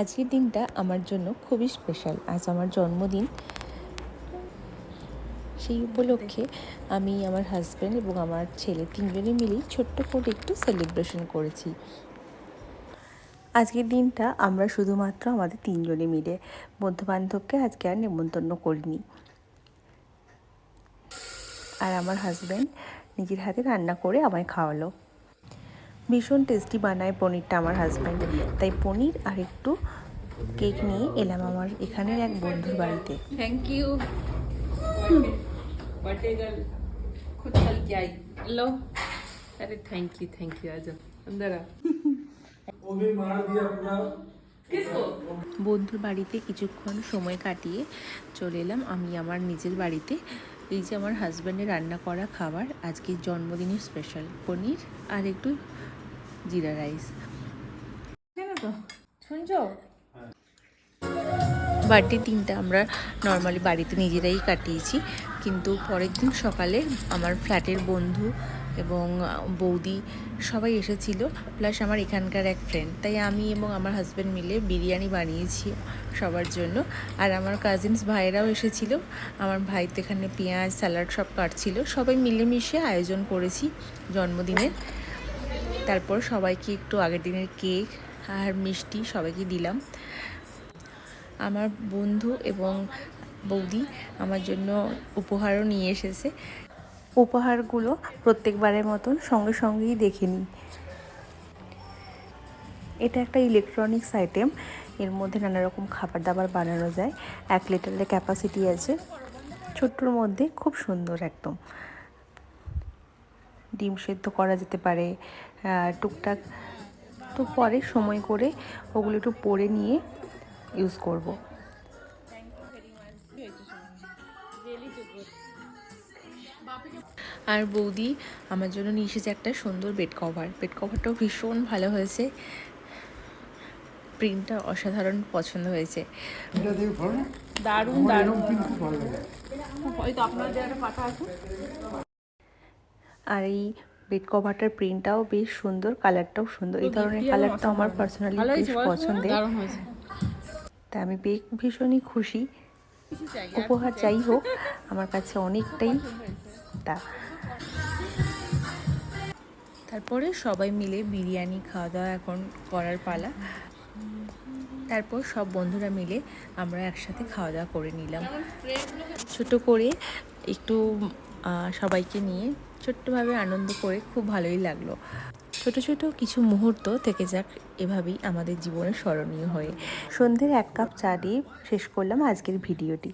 আজকের দিনটা আমার জন্য খুবই স্পেশাল আজ আমার জন্মদিন। সেই উপলক্ষে আমি আমার হাজব্যান্ড এবং আমার ছেলে তিনজনে মিলেই ছোট্ট করে একটু সেলিব্রেশন করেছি। আজকের দিনটা আমরা শুধুমাত্র আমাদের তিনজনে মিলে বন্ধুবান্ধবকে আজকে আর নেমন্তন্ন করিনি। আর আমার হাজব্যান্ড নিজের হাতে রান্না করে আমায় খাওয়ালো। ভীষণ টেস্টি বানায় পনিরটা আমার হাজব্যান্ড তাই পনির আর একটু কেক নিয়ে এলাম আমার এখানের এক বন্ধুর বাড়িতে थैंक यू बर्थडे गर्ल खुद चल के आई लो अरे थैंक यू थैंक यू आ जाओ अंदर आ वो भी मार दिया पूरा किसको বন্ধুর বাড়িতে কিছুক্ষণ সময় কাটিয়ে চলে এলাম আমি আমার নিজের বাড়িতে এই যে আমার হাজব্যান্ডের রান্না করা খাবার আজকে জন্মদিনের স্পেশাল পনির আর একটু জিরা রাইস। তো? শুনছো? বার্থডে দিনটা আমরা নর্মালি বাড়িতে নিজেরাই কাটিয়েছি, কিন্তু পরের দিন সকালে আমার ফ্ল্যাটের বন্ধু এবং বৌদি সবাই এসেছিল প্লাস আমার এখানকার এক ফ্রেন্ড তাই আমি এবং আমার হাজব্যান্ড মিলে বিরিয়ানি বানিয়েছি সবার জন্য। আর আমার কাজিনস ভাইয়েরাও এসেছিল, আমার ভাই তো এখানে পেঁয়াজ স্যালাড সব কাটছিল। সবাই মিলেমিশে আয়োজন করেছি জন্মদিনের। তারপর সবাইকে একটু আগের দিনের কেক আর মিষ্টি সবাইকে দিলাম। আমার বন্ধু এবং বৌদি আমার জন্য উপহারও নিয়ে এসেছে। উপহারগুলো প্রত্যেকবারের মতন সঙ্গে সঙ্গেই দেখে নিই। এটা একটা ইলেকট্রনিক্স আইটেম এর মধ্যে নানা রকম খাবার দাবার বানানো যায়। এক লিটারের ক্যাপাসিটি আছে। ছোট্টর মধ্যে খুব সুন্দর একদম। ডিম সেদ্ধ করা যেতে পারে টুকটাক। তো পরে সময় করে ওগুলো একটু পরে নিয়ে ইউজ করব। আর বৌদি আমার জন্য নিয়ে এসেছে একটা সুন্দর বেড কভার বেড কভারটাও ভীষণ ভালো হয়েছে। প্রিন্টটা অসাধারণ পছন্দ হয়েছে। দারুণ দারুণ। এরকম প্রিন্ট খুব ভালো লাগে হয়তো আপনার জায়গাটা পাতা আছে। আর এই বেড কভারটার প্রিন্টটাও বেশ সুন্দর কালারটাও সুন্দর। এই ধরনের কালারটা আমার পার্সোনালি বেশ পছন্দের। তাই আমি ভীষণই খুশি। উপহার যাই হোক আমার কাছে অনেকটাই তা। তারপরে সবাই মিলে বিরিয়ানি খাওয়া দাওয়া এখন করার পালা। তারপর সব বন্ধুরা মিলে আমরা একসাথে খাওয়া দাওয়া করে নিলাম। ছোট করে একটু সবাইকে নিয়ে ছোট্টভাবে আনন্দ করে খুব ভালোই লাগল। ছোট ছোট কিছু মুহূর্ত থেকে যাক এভাবেই আমাদের জীবনে স্মরণীয় হয়ে। সন্ধ্যের এক কাপ চা দিয়ে শেষ করলাম আজকের ভিডিওটি।